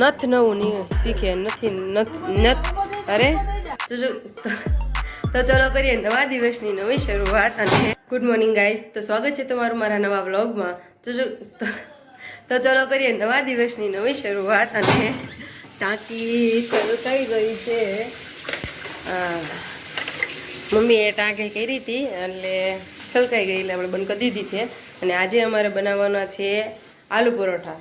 નથ નવું નહીં શીખે, નથી નથ નથ અરે, તો ચલો કરીએ નવા દિવસની નવી શરૂઆત અને ગુડ મોર્નિંગ ગાઈસ તો સ્વાગત છે તમારું મારા નવા વ્લોગમાં તો ચલો કરીએ નવા દિવસની નવી શરૂઆત અને ટાંકી શરૂ થઈ ગઈ છે. મમ્મીએ ટાંકી કરી હતી એટલે છલકાઈ ગઈ એટલે આપણે બંધ કરી દીધી છે. અને આજે અમારે બનાવવાના છે આલુ પરોઠા.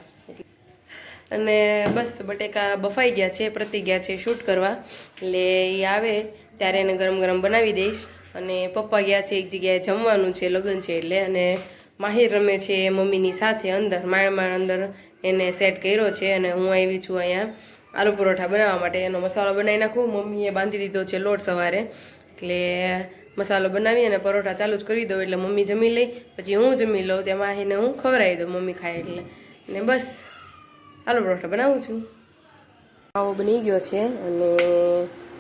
અને બસ બટેકા બફાઈ ગયા છે, પ્રતિ ગયા છે શૂટ કરવા. એટલે એ આવે, ત્યારે એને ગરમ ગરમ બનાવી દઈશ. અને પપ્પા ગયા છે, એક જગ્યાએ જમવાનું છે, લગ્ન છે એટલે. અને માહિર રમે છે મમ્મીની સાથે અંદર માણ માણ અંદર એને સેટ કર્યો છે અને હું આવી છું અહીંયા આલુ પરોઠા બનાવવા માટે. એનો મસાલો બનાવી નાખું. મમ્મીએ બાંધી દીધો છે લોટ સવારે. એટલે મસાલો બનાવી અને પરોઠા ચાલુ જ કરી દઉં, એટલે મમ્મી જમી લઈ. પછી હું જમી લઉં, ત્યાં એને હું ખવડાવી દઉં, મમ્મી ખાય એટલે. ને બસ. આલુ પરોઠા બનાવું છું. માવો બની ગયો છે અને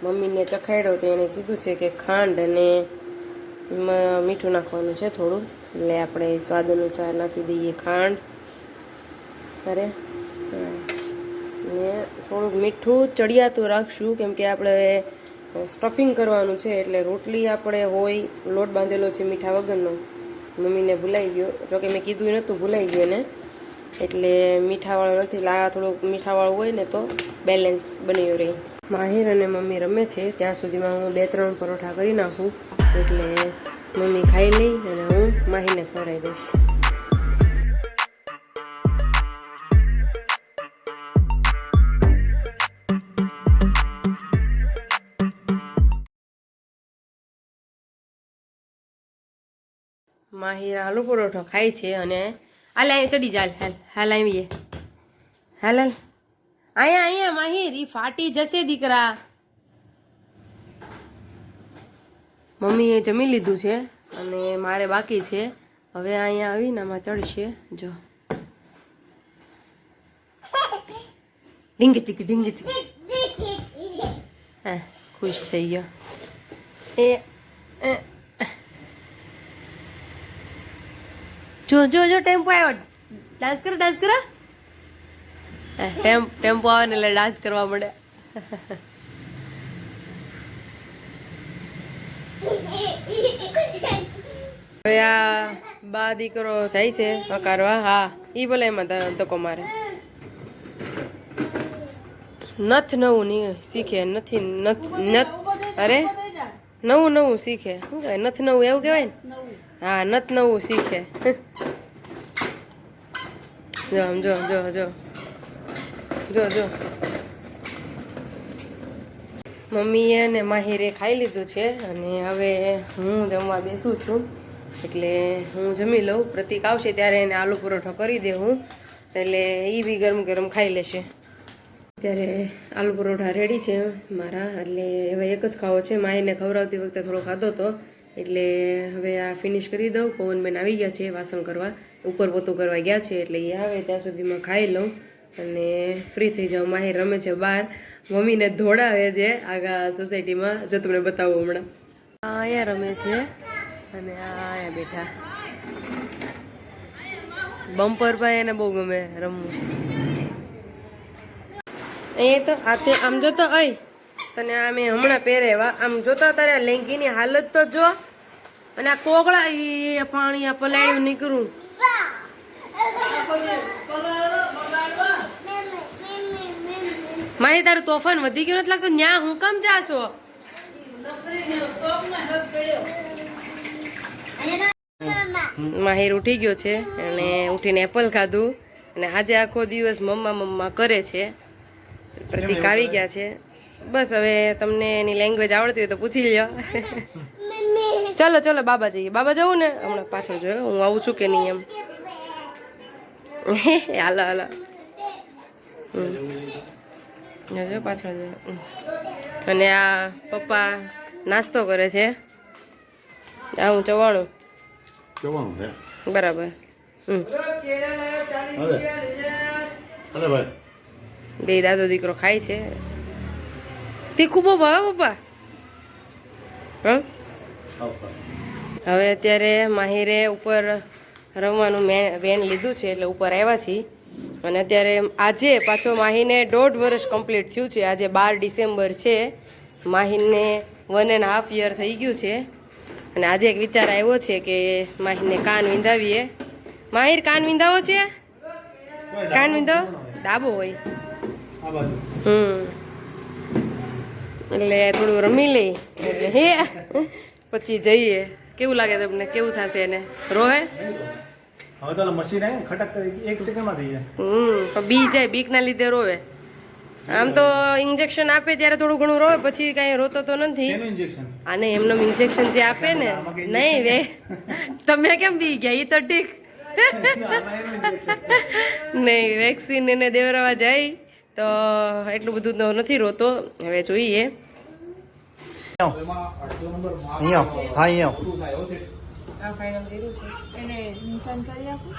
મમ્મીને ચખાડ્યો તો એણે કીધું છે કે ખાંડ અને એમાં મીઠું નાખવાનું છે થોડું. એટલે આપણે સ્વાદ અનુસાર નાખી દઈએ ખાંડ. અરે ને થોડુંક મીઠું ચડિયાતું રાખશું, કેમ કે આપણે સ્ટફિંગ કરવાનું છે, એટલે રોટલી આપણે હોય, લોટ બાંધેલો છે મીઠા વગરનો. મમ્મીને ભૂલાઈ ગયો. જોકે મેં કીધું નહોતું, ભૂલાઈ ગયું ને એટલે મીઠાવાળો નથી લાગા થોડુંક મીઠાવાળું હોય ને તો બેલેન્સ બન્યું રહે. માહિર અને મમ્મી રમે છે, ત્યાં સુધીમાં હું બે ત્રણ પરોઠા કરી નાખું, એટલે મમ્મી ખાઈ લઈ અને હું માહીને ખવડાવી દઈશ માહિર આલુ પરોઠો ખાય છે અને હાલ આવી ચડી જાલ હાલ હાલ આવીએ. હાલ હાલ. અહીંયા અહીંયા, માહિર એ ફાટી જશે દીકરા. મમ્મીએ જમી લીધું છે અને મારે બાકી છે. હવે અહીંયા આવીને આમાં ચડશે, જો. ઢીંગ ચીકી ડીંગ ચીકી. હા, ખુશ થઈ ગયો. એ જો જો જો, ટેમ્પો આવ્યો. ડાન્સ કરો ડાન્સ કરો. ટેમ્પ આવે ને એટલે ડાન્સ કરવા મળે. આ બા દીકરો જાય છે હકારવા. હા એ ભલે એમાં તકો મારે. નથ નવું નહીં શીખે, નથી, નથ નથ, અરે, નવું નવું શીખે. શું કહેવાય? નથ નવું એવું કહેવાય ને? હા, નત નવું શીખે. જો જો જો જો. જો જો. મમ્મીએ ને માહિરે ખાઈ લીધું છે અને હવે હું જમવા બેસું છું. એટલે હું જમી લઉં. પ્રતિક આવશે ત્યારે એને આલુ પરોઠો કરી દેવું એટલે એ બી ગરમ ગરમ ખાઈ લેશે. અત્યારે આલુ પરોઠા રેડી છે મારા. એટલે હવે એક જ ખાવો છે. માઈને ખવડાવતી વખતે થોડો ખાધો હતો એટલે હવે આ ફિનિશ કરી દઉં. પવનબેન આવી ગયા છે વાસણ કરવા. ઉપર પોતું કરવા ગયા છે એટલે એ આવે ત્યાં સુધીમાં ખાઈ લઉં. અને ફ્રી થઈ જાઉં. માહિર રમે છે બહાર. મમ્મીને ધોડાવે છે આગા સોસાયટીમાં જો તમને બતાવું હમણાં. અહીંયા રમે છે. અને અહીંયા બેઠા. બમ્પર પર એને બહુ ગમે રમવું. અહીંયા તો આ તે આમ જોતો અય તને આ મેં હમણાં પહેરેવા આમ જોતા તારે લેંગીની હાલત તો જો. અને આ કોગળા એ પાણી આ પલાળ્યું નીકળું. મારી તારું તોફાન વધી ગયું નથી લાગતું? ન્યા હું કામ છો? માહિર ઉઠી ગયો છે અને ઉઠીને એપલ ખાધું. અને આજે આખો દિવસ મમ્મા મમ્મા કરે છે. પ્રતિક આવી ગયા છે. બસ હવે તમને એની લેંગ્વેજ આવડતી હોય તો પૂછી લ્યો. ચાલો ચલો બાબા જઈએ. બાબા જવું ને? હમણાં પાછળ જોયો હું આવું છું કે નહીં એમ? હાલો હાલો. જોજો પાછળ જો. અને આ પપ્પા નાસ્તો કરે છે. આ હું ચવાણું. જવાનું છે? બરાબર. બે દાદો દીકરો ખાય છે. તીખું બહુ ભાવે પપ્પા. હં? હવે અત્યારે માહિરે ઉપર રમવાનું મેં વેન લીધું છે એટલે ઉપર આવ્યા છીએ. અને અત્યારે આજે પાછો માહીને દોઢ વર્ષ કમ્પ્લીટ થયું છે. આજે બાર ડિસેમ્બર છે. માહીને વન એન્ડ હાફ યર થઈ ગયું છે. અને આજે એક વિચાર આવ્યો છે કે માહીને કાન વિંધાવીએ. માહિર કાન વિંધાવો છે? કાન વિંધાવો ડાબો હોય. હમ. એટલે થોડું રમી લઈ. એટલે હે. પછી જઈએ. કેવું લાગે તમને? કેવું થશે એને? રોહે? હવે તો મશીન આવે ખટક એક સેકન્ડમાં થઈ જાય. હમ બી જાય બીકના લીધે રોવે. આમ તો ઇન્જેક્શન આપે ત્યારે થોડું ઘણું રોવે પછી કાંઈ રોતો તો નથી. આને એમનો ઇન્જેક્શન જે આપે ને. નહીં વે. તમે કેમ બી ગયા? એ તો ઠીક. નહીં વેક્સિન એને દેવરાવા જાય. તો એટલું બધું તો નથી રોતો. હવે જોઈએ. અહીંયા હા અહીંયા. આવો. આ ફાઇનલ કર્યું છે. એને નિશાન કરી આપું.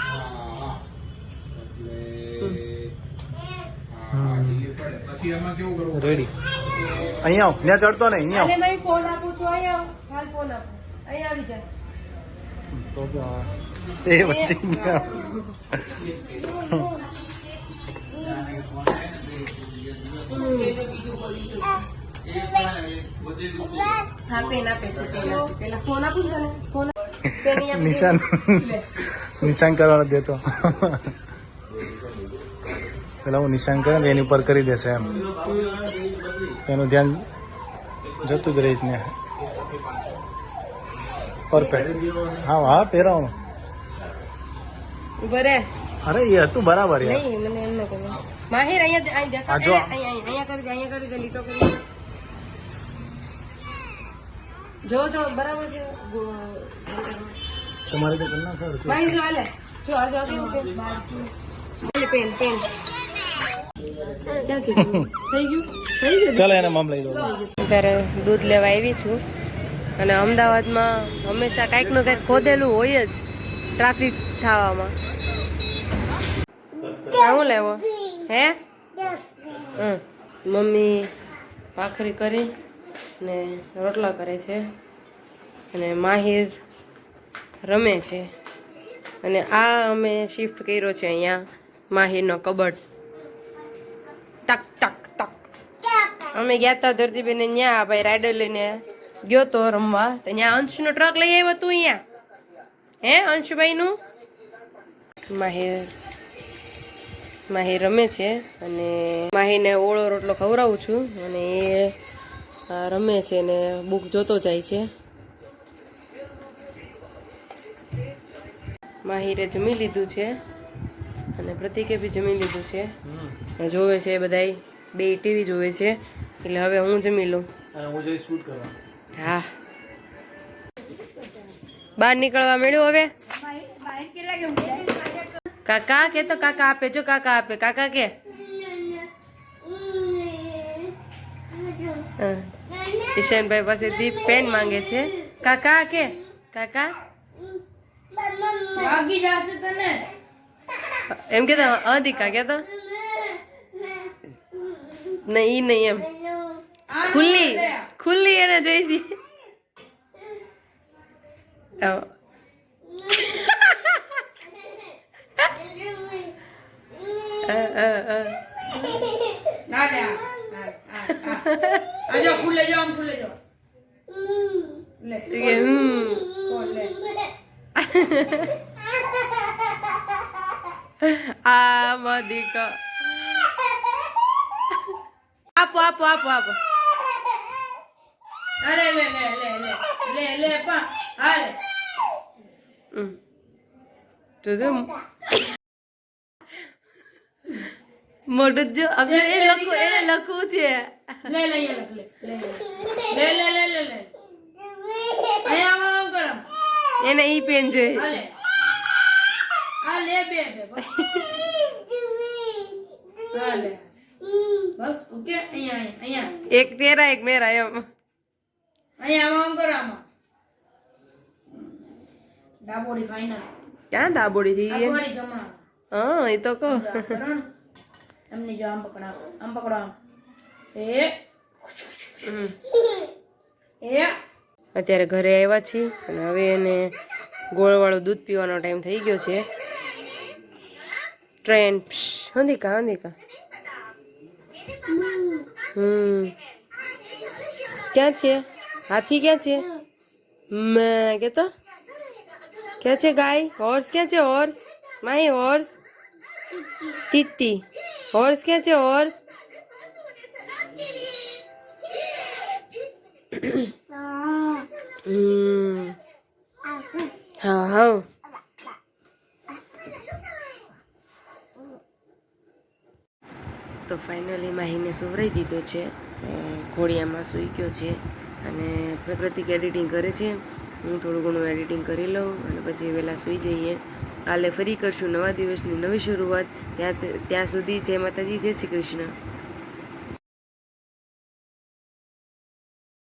રેડી અહીંયા ત્યાં ચડતો નહીં અહીંયા ફોન આપું છું અહીંયા હાલ ફોન આપું. અહીંયા આવી જાય એ બચી નિશાન. નિશાન કરવા દેતો. પેલા હું નિશાન કરે એની ઉપર કરી દેશે એમ. એનું ધ્યાન જતું જ રહીશ ને. પરફેક્ટ હા હા પહેરાવાનું અરે એ હતું બરાબર યાર નહીં મને એમ ન ગમે માહિર અહીંયા અહીં દેખા જો. અહીંયા અહીંયા કરી દે અહીંયા કરી દે લીટો કરી જો તો બરાબર છે. તમારે તો કરના સર ભાઈ જો આલે જો આ જો કેવું છે? Pen pen. ચાલો એને મામ લઈ અત્યારે દૂધ લેવા આવી છું. અને અમદાવાદમાં હંમેશા કાંઈકનું કંઈક ખોદેલું હોય જ ટ્રાફિક થવામાં. શું લેવો. હે. મમ્મી ભાખરી કરી ને રોટલા કરે છે અને માહિર રમે છે. અને આ અમે શિફ્ટ કર્યો છે અહીંયા માહિરનો કબડ. ટક ટક ટક. અમે ગયા હતા ધરતીબેન ત્યાં ભાઈ રાઇડર લઈને ગયો તો રમવા. તો ત્યાં અંશનો ટ્રક લઈ આવ્યો તું અહીંયા. હે અંશુભાઈનું? માહિર માહિર રમે છે અને માહીને ઓળો રોટલો ખવડાવું છું અને એ રમે છે ને બુક જોતો જાય છે. માહિરે જમી લીધું છે અને પ્રતિકે બી જમી લીધું છે. જોવે છે બધાય બે ટીવી જોવે છે એટલે હવે હું જમી લઉં. હું જઈ શૂટ કરવા. હા. બહાર નીકળવા મળ્યું હવે? કાકા કે તો કાકા આપે જો કાકા આપે. કાકા કે? હા. ઈશાનભાઈ પાસેથી પેન માંગે છે. કાકા કે? કાકા? વાગી જશે તને. એમ કે અધિકા કે તો? નહીં નહીં એમ. ખુલ્લી ખુલ્લી એને જોઈ છે આવો. અ, અ, અ. ના લે આ, આ, આ, આ. આ જો ખુલે જો આમ ખુલે જો લે લે આ મધિકા આપો આપો આપો આપો અરે લે લે લે લે લે લે પા હાલે. જોજો મોઢું જ હવે એ લખવું એને લખવું છે. લે લે લે લે લે લે. લે લે અહીંયા આમ આમ એને ઈ પેન જોઈએ આ લે. બે બે બસ. ઓકે અહીંયા અહીંયા એક તેરા એક મેરા એમ. અહીંયા આમ કરો આમાં ડાબોડી ફાઈનલ ક્યાં ડાબોડી છે? હા એ તો કહો. એમને જો આમ પકડાવો આમ પકડો એ. એ. અત્યારે ઘરે આવ્યા છીએ અને હવે એને ગોળવાળું દૂધ પીવાનો ટાઈમ થઈ ગયો છે. ટ્રેન હંધિકા હંધિકા હમ. ક્યાં છે? હાથી ક્યાં છે? મેં કેતો? ક્યાં છે ગાય? હોર્સ ક્યાં છે? હોર્સ માહી હોર્સ તીતી હોર્સ ક્યાં છે હોર્સ હમ હા હા તો ફાઇનલી માહીને સુવરાઈ દીધો છે. ઘોડિયામાં સૂઈ ગયો છે અને પ્રતિક એડિટિંગ કરે છે. હું થોડું ઘણું એડિટિંગ કરી લઉં અને પછી વહેલા સૂઈ જઈએ. કાલે ફરી કરશું નવા દિવસની નવી શરૂઆત. ત્યાં ત્યાં સુધી જય માતાજી, જય શ્રી કૃષ્ણ.